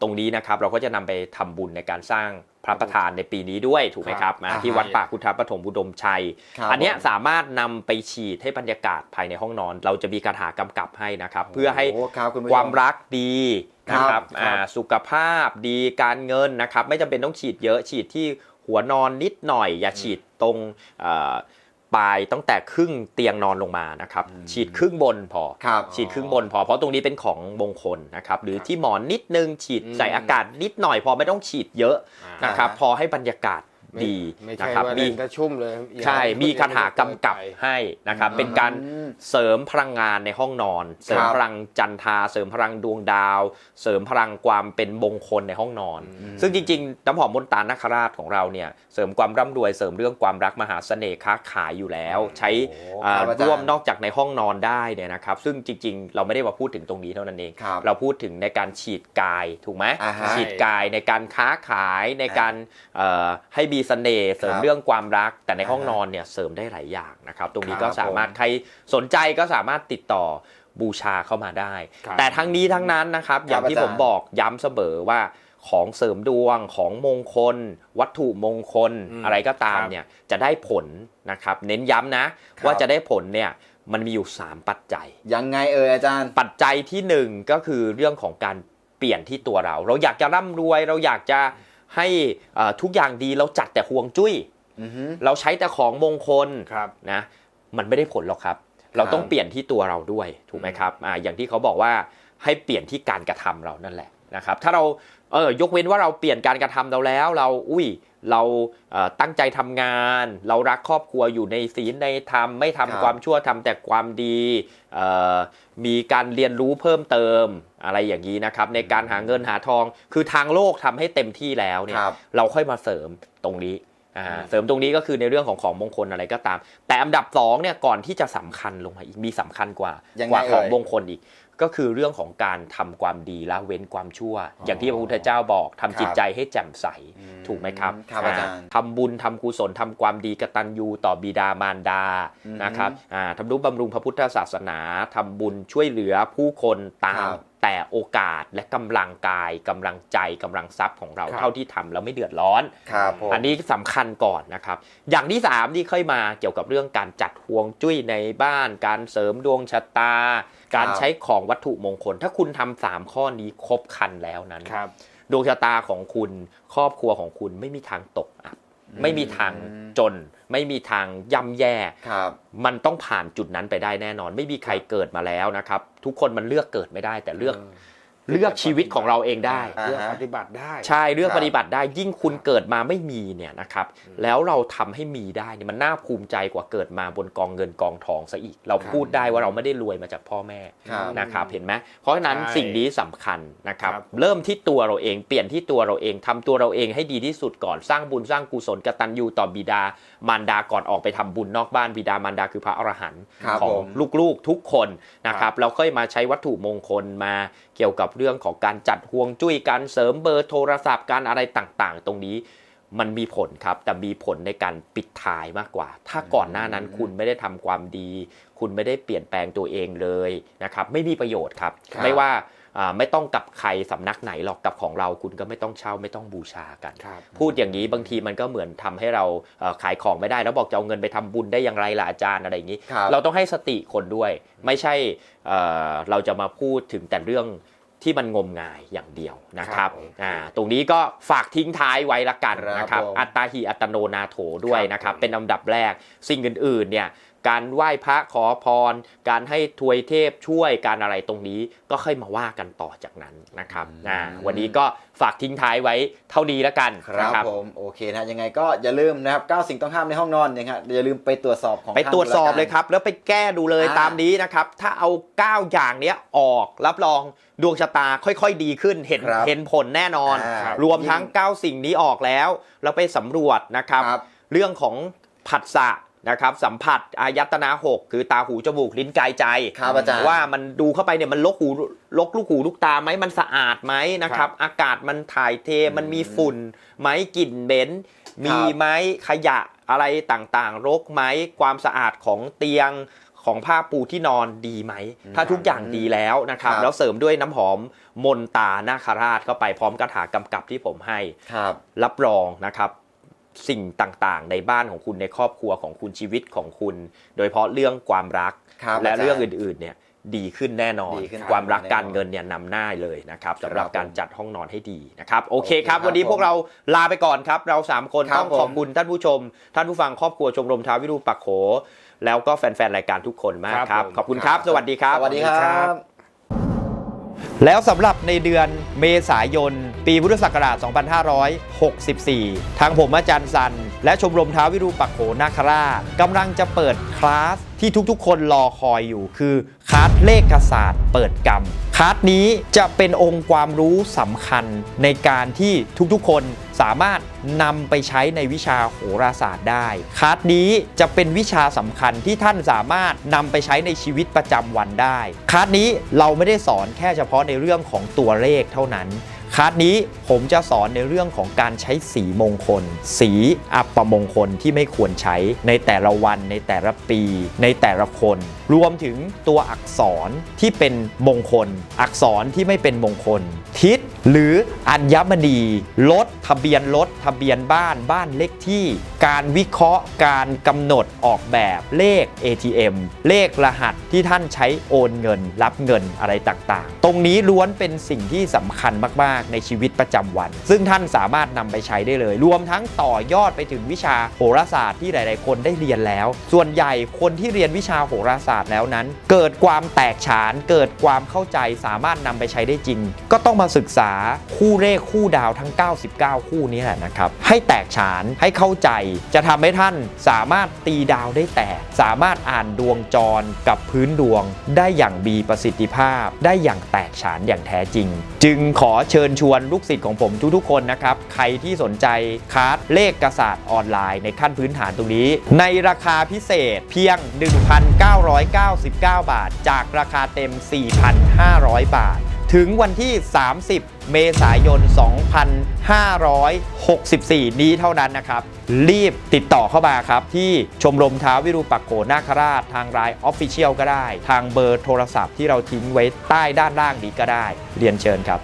Speaker 1: ตรงนี้นะครับ เราก็จะนำไปทำบุญในการสร้างพระประธานในปีนี้ด้วยถูกไหมครับ
Speaker 2: ครับ
Speaker 1: มา
Speaker 2: อ่า
Speaker 1: ที่วัดป่าพุทธปฐมบุดมชัย
Speaker 2: ครับ
Speaker 1: อันเนี้ย
Speaker 2: ผม
Speaker 1: สามารถนำไปฉีดให้บรรยากาศภายในห้องนอน เราจะมีคาถากำกับให้นะครับ เพื่อให้
Speaker 2: โอ้ครับคุณผู้ช
Speaker 1: ความรักดีนะค
Speaker 2: ครั
Speaker 1: รับบอ่าสุขภาพดีการเงินนะครับ ไม่จำเป็นต้องฉีดเยอะฉีดที่หัวนอนนิดหน่อย อย่าฉีด ตรงเอ่อปลายตั้งแต่ครึ่งเตียงนอนลงมานะครับฉีดครึ่งบนพอ
Speaker 2: ครับ
Speaker 1: ฉีดครึ่งบนพอ เพราะตรงนี้เป็นของมงคลนะครับหรือ
Speaker 3: ครับ
Speaker 1: ที่หมอนนิดนึงฉีด
Speaker 3: อืม
Speaker 1: ใส่อากาศนิดหน่อยพอไม่ต้องฉีดเยอะ
Speaker 3: อ่าน
Speaker 1: นะครับ
Speaker 2: อ่า
Speaker 1: พอให้บรรยากาศ
Speaker 3: ไม่
Speaker 1: ดี
Speaker 3: ไม่
Speaker 1: นะ
Speaker 3: ใช่
Speaker 1: ครับ
Speaker 3: ว่า
Speaker 1: มี
Speaker 3: เล่นถ้าชุ่มเลยอย่า
Speaker 1: ใช่
Speaker 3: ให้
Speaker 1: มีคาถา
Speaker 3: เล่น
Speaker 1: กำกับ
Speaker 3: ไป
Speaker 1: ให้นะครับ
Speaker 3: อืม
Speaker 1: เป็นการ
Speaker 2: อืม
Speaker 1: เสริมพลังงานในห้องนอน เสริม
Speaker 2: ครับ
Speaker 1: พลังจันทราเสริมพลังดวงดาว เสริมพลังความเป็นมงคลในห้องนอน
Speaker 3: อืม
Speaker 1: ซึ่งจริงๆน้ำหอมมนตานาคราชของเราเนี่ยเสริมความร่ำรวยเสริมเรื่องความรักมหาเสน่ห์ค้าขายอยู่แล้ว ใช้
Speaker 2: โอ้
Speaker 1: อ่า
Speaker 2: ครับอาจารย์
Speaker 1: ร่วมนอกจากในห้องนอนได้เนี่ยนะครับ ซึ่งจริงๆ เราไม่ได้มาพูดถึงตรงนี้เท่านั้นเอง
Speaker 2: ครับ
Speaker 1: เราพูดถึงในการฉีดกายถูกไหม
Speaker 2: อ่าฮะ
Speaker 1: ฉีดกายในการค้าขายในการเอ่อให้มีเสน่ห์เสริม
Speaker 2: ครับ
Speaker 1: เรื่องความรัก แต่ในห้อง
Speaker 2: อ่าฮะ
Speaker 1: นอนเนี่ยเสริมได้หลายอย่างนะครับ ตรงนี้
Speaker 2: ครับ
Speaker 1: ก็สามารถ
Speaker 2: ผม
Speaker 1: ใครสนใจก็สามารถติดต่อบูชาเข้ามาได้
Speaker 3: ครับ
Speaker 1: แต่ทั้งนี้ทั้งนั้นนะครับอย่างที่
Speaker 2: อาจาร
Speaker 1: ผ
Speaker 2: ย์
Speaker 1: มบอกย้ำเสมอว่าของเสริมดวงของมงคล วัตถุมงคล
Speaker 3: อืม
Speaker 1: อะไรก็ตาม
Speaker 3: ครับ
Speaker 1: เนี่ยจะได้ผลนะครับ เน้นย้ำนะ
Speaker 2: ครับ
Speaker 1: ว่าจะได้ผลเนี่ยมันมีอยู่ 3 ปัจจัย
Speaker 2: ยังไงเอ่ยอาจารย์
Speaker 1: ปัจจัยที่หนึ่งก็คือเรื่องของการเปลี่ยนที่ตัวเรา เราอยากจะร่ำรวย เราอยากจะ ให้เอ่อทุกอย่างดีเราจัดแต่ห่วงจุ้ย
Speaker 2: อือฮึ
Speaker 1: เราใช้แต่ของมงคล
Speaker 3: ครับ
Speaker 1: นะมันไม่ได้ผลหรอกครับ เราต้องเปลี่ยนที่ตัวเราด้วยถูกไหมครับอ่าอย่างที่เขาบอกว่าให้เปลี่ยนที่การกระทำเรานั่นแหละนะครับ ถ้าเรา เออยกเว้นว่าเราเปลี่ยนการกระทำเราแล้ว เราอุ้ยเราเอ่อตั้งใจทำงาน เรารักครอบครัวอยู่ในศีลในธรรมไม่ทำ
Speaker 2: ครับ
Speaker 1: ความชั่วทำแต่ความดีเอ่อมีการเรียนรู้เพิ่มเติมอะไรอย่างนี้นะครับ ในการหาเงินหาทอง คือทางโลกทำให้เต็มที่แล้วเนี่ย
Speaker 2: ครับ
Speaker 1: เราค่อยมาเสริมตรงนี้อ่าเสริมตรงนี้ก็คือในเรื่องของของมงคลอะไรก็ตาม แต่อันดับสองเนี่ยก่อนที่จะสำคัญลงมาอีกมีสำคัญกว่า
Speaker 2: ยังไง
Speaker 1: กว่าของ
Speaker 2: เอ่ย
Speaker 1: มงคลอีก ก็คือเรื่องของการทำความดีละเว้นความชั่ว อย่างที่พระพุทธเจ้าบอกทำจิตใจให้แจ่มใสถูกไหมครับ
Speaker 2: ครับอาจารย์
Speaker 1: ทำบุญทำกุศลทำความดีกตัญญูต่อบิดามารดา
Speaker 2: อืม
Speaker 1: นะครับอ่าทำนุบำรุงพระพุทธศาสนาทำบุญช่วยเหลือผู้คนตา
Speaker 2: ครั
Speaker 1: ม
Speaker 2: บ
Speaker 1: แต่โอกาสและกำลังกายกำลังใจกำลังทรัพย์ของเรา
Speaker 3: ครับ
Speaker 1: เท่าที่ทำแล้วไม่เดือดร้อน
Speaker 2: ครับผม
Speaker 1: อันนี้สำคัญก่อนนะครับ อย่างที่สามที่ค่อยมาเกี่ยวกับเรื่องการจัดห่วงจุ้ยในบ้าน การเสริมดวงชะตา การใช้ของวัตถุมงคล ถ้าคุณทำสามข้อนี้ครบครันแล้วนั้น
Speaker 3: ครับ
Speaker 1: ดวงชะตาของคุณครอบครัวของคุณไม่มีทางตกอับไม่มีทาง จนไม่มีทางย่ำแย่
Speaker 2: ครับ
Speaker 1: มันต้องผ่านจุดนั้นไปได้แน่นอน ไม่มีใครเกิดมาแล้วนะครับ ทุกคนมันเลือกเกิดไม่ได้แต่เลือก เลือกชีวิตของเราเองได้
Speaker 2: อ่า
Speaker 3: เรื่อง
Speaker 2: ฮะ
Speaker 3: ปฏิบัติได้
Speaker 1: ใช่เรื่อง
Speaker 2: ครับ
Speaker 1: ปฏิบัติได้ยิ่งคุณเกิดมาไม่มีเนี่ยนะครับแล้วเราทำให้มีได้เนี่ยมันน่าภูมิใจกว่าเกิดมาบนกองเงินกองทองซะอีก เราพูดได้ว่าเราไม่ได้รวยมาจากพ่อแม่
Speaker 2: ครับ
Speaker 1: นะครับเห็นไหมเพราะฉะนั้น
Speaker 3: ใช่
Speaker 1: สิ่งนี้สำคัญนะครับ
Speaker 3: ครับ
Speaker 1: เริ่มที่ตัวเราเองเปลี่ยนที่ตัวเราเองทำตัวเราเองให้ดีที่สุดก่อนสร้างบุญสร้างกุศลกตัญญูต่อบิดามารดาก่อนออกไปทำบุญนอกบ้านบิดามารดาคือพระอรหันต์
Speaker 2: ครับ
Speaker 1: ของ
Speaker 2: ผม
Speaker 1: ลูกๆทุกคนนะครับเราค่อยมาใช้วัตถุมงคลมา เกี่ยวกับเรื่องของการจัดห่วงจุ้ยการเสริมเบอร์โทรศัพท์การอะไรต่างๆ ตรงนี้มันมีผลครับ แต่มีผลในการปิดท้ายมากกว่า ถ้าก่อนหน้านั้นคุณไม่ได้ทำความดี คุณไม่ได้เปลี่ยนแปลงตัวเองเลยนะครับ ไม่มีประโยชน์ครับ
Speaker 2: ครับ
Speaker 1: ไม่ว่าอ่า ไม่ต้องกับใครสำนักไหนหรอกกับของเราคุณก็ไม่ต้องเช่าไม่ต้องบูชากัน
Speaker 3: ครับ
Speaker 1: พูดอย่างนี้บางทีมันก็เหมือนทำให้เราเอ่อขายของไม่ได้ แล้วบอกจะเอาเงินไปทำบุญได้อย่างไรล่ะอาจารย์อะไรอย่างนี้
Speaker 2: ครับ
Speaker 1: เราต้องให้สติคนด้วย ไม่ใช่เอ่อเราจะมาพูดถึงแต่เรื่องที่มันงมงายอย่างเดียวนะครับ
Speaker 3: ครับ
Speaker 1: อ่าตรงนี้ก็ฝากทิ้งท้ายไว้ละกัน
Speaker 2: ครับ
Speaker 1: นะครับ
Speaker 2: ผม
Speaker 1: อัตตาหิอัตโนนาโถด้วย
Speaker 3: ครับ
Speaker 1: นะครับ เป็นลำดับแรก สิ่งอื่นๆเนี่ย การไหว้พระขอพร การให้ทวยเทพช่วยการอะไรตรงนี้ก็ค่อยมาว่ากันต่อจากนั้นนะครับอ่าวันนี้ก็ฝากทิ้งท้ายไว้เท่านี้ละกัน
Speaker 2: ค
Speaker 1: นะ
Speaker 2: รับผมโอเคนะยังไงก็อย่าลืมนะครับ9สิ่งต้องห้ามในห้องนอนนะครับอย่าลืมไปตรวจสอบของ
Speaker 1: ไป
Speaker 2: ท่าน
Speaker 1: ตรวจสอบ
Speaker 2: กัน
Speaker 1: เลยครับ แล้วไปแก้ดูเลย
Speaker 2: อ่า
Speaker 1: ตามนี้นะครับ ถ้าเอา 9 อย่างเนี้ยออกรับรองดวงชะตาค่อยๆ ดีขึ้นเห็น
Speaker 2: ครับ
Speaker 1: เห็นผลแน่นอน
Speaker 2: อ่าร
Speaker 1: รวมทั้ง 9 สิ่งนี้ออกแล้ว เราไปสำรวจนะครับ
Speaker 2: ครับ
Speaker 1: เรื่องของผัสสะ นะครับสัมผัสอายตนะหกคือตาหูจมูกลิ้นกายใจ
Speaker 2: ครับอาจารย์
Speaker 1: ว่ามันดูเข้าไปเนี่ยมันลกหูลกลูกหูลูกตาไหมมันสะอาดไหมนะค
Speaker 3: ครั
Speaker 1: รับ
Speaker 3: บ
Speaker 1: อากาศมันถ่ายเทมันมีฝุ่นไหมกลิ่นเหม็นมี
Speaker 2: ครับ
Speaker 1: ไหมขยะอะไรต่างๆ รกไหมความสะอาดของเตียงของผ้าปูที่นอนดีไหม ถ้าทุกอย่างดีแล้วนะครับ
Speaker 2: ครับ
Speaker 1: แล้วเสริมด้วยน้ำหอมมนตานาคาราชเข้าไปพร้อมกระถากำกับที่ผมให้
Speaker 2: ครับ
Speaker 1: รับรองนะครับ สิ่งต่างๆ ในบ้านของคุณในครอบครัวของคุณชีวิตของคุณ โดยเฉพาะเรื่องความรัก
Speaker 2: ครับ
Speaker 1: และ
Speaker 2: อาจารย์
Speaker 1: เรื่องอื่นๆเนี่ยดีขึ้นแน่นอน
Speaker 2: ดีขึ้น
Speaker 1: ความรัก
Speaker 2: แน่นอน
Speaker 1: การเงินเนี่ยนำหน้าเลยนะครับสำหรับ
Speaker 2: ครับ
Speaker 1: การจัดห้องนอนให้ดีนะครับโอเคครับ
Speaker 2: โอเคครับ
Speaker 1: วันนี้พวกเราลาไปก่อนครับ เราสามคน
Speaker 2: ครับ
Speaker 1: ต้องขอบ
Speaker 2: ผม
Speaker 1: คุณท่านผู้ชม ท่านผู้ฟังครอบครัวชมรมท้าววิรูปักโข แล้วก็แฟนๆรายการทุกคนมาก
Speaker 3: ครับ
Speaker 1: ครับ
Speaker 3: ผม
Speaker 1: ขอบคุณครับ สวัสดีครับ
Speaker 2: สวัสดีครับ
Speaker 1: แล้วสำหรับในเดือนเมษายน ปีพุทธศักราช 2564 ทางผมอาจารย์สัน และชมรมท้าวิรูปักโขนาครากำลังจะเปิดคลาส ที่ทุกๆ คนรอคอยอยู่คือคลาสเลขศาสตร์เปิดกรรมคลาสนี้จะเป็นองค์ความรู้สำคัญในการที่ทุกๆ คนสามารถนำไปใช้ในวิชาโหราศาสตร์ได้คลาสนี้จะเป็นวิชาสำคัญที่ท่านสามารถนำไปใช้ในชีวิตประจำวันได้คลาสนี้เราไม่ได้สอนแค่เฉพาะในเรื่องของตัวเลขเท่านั้น คลาสนี้ผมจะสอนในเรื่องของการใช้สีมงคล สีอัปมงคลที่ไม่ควรใช้ในแต่ละวันในแต่ละปี ในแต่ละคน รวมถึงตัวอักษรที่เป็นมงคล อักษรที่ไม่เป็นมงคล ทิศ หรืออัญมณีรถทะเบียนรถทะเบียนบ้านบ้านเลขที่ การวิเคราะห์การกำหนดออกแบบเลข ATM เลขรหัสที่ท่านใช้โอนเงิน รับเงินอะไรต่างๆ ตรงนี้ล้วนเป็นสิ่งที่สำคัญมากๆ ในชีวิตประจำวัน ซึ่งท่านสามารถนำไปใช้ได้เลย รวมทั้งต่อยอดไปถึงวิชาโหราศาสตร์ที่หลาย ๆ คนได้เรียนแล้ว ส่วนใหญ่คนที่เรียนวิชาโหราศาสตร์แล้วนั้น เกิดความแตกฉานเกิดความเข้าใจสามารถนำไปใช้ได้จริง ก็ต้องมาศึกษาคู่เลขคู่ดาวทั้ง 99 คู่นี้แหละนะครับ ให้แตกฉานให้เข้าใจ จะทำให้ท่านสามารถตีดาวได้แตก สามารถอ่านดวงจรกับพื้นดวง ได้อย่างมีประสิทธิภาพ ได้อย่างแตกฉานอย่างแท้จริง จึงขอเชิญชวนลูกศิษย์ของผมทุกๆคนนะครับ ใครที่สนใจคลาสเลขกษาสตร์ออนไลน์ในขั้นพื้นฐานตรงนี้ ในราคาพิเศษเพียง 1,999 บาท จากราคาเต็ม 4,500 บาท ถึงวันที่ 30 เมษายน 2564 นี้เท่านั้นนะครับ รีบติดต่อเข้ามาครับ ที่ชมรมท้าววิรูปักโขนาคราช ทางรายออฟฟิเชียลก็ได้ ทางเบอร์โทรศัพท์ที่เราทิ้งไว้ใต้ด้านล่างนี้ก็ได้ เรียนเชิญครับ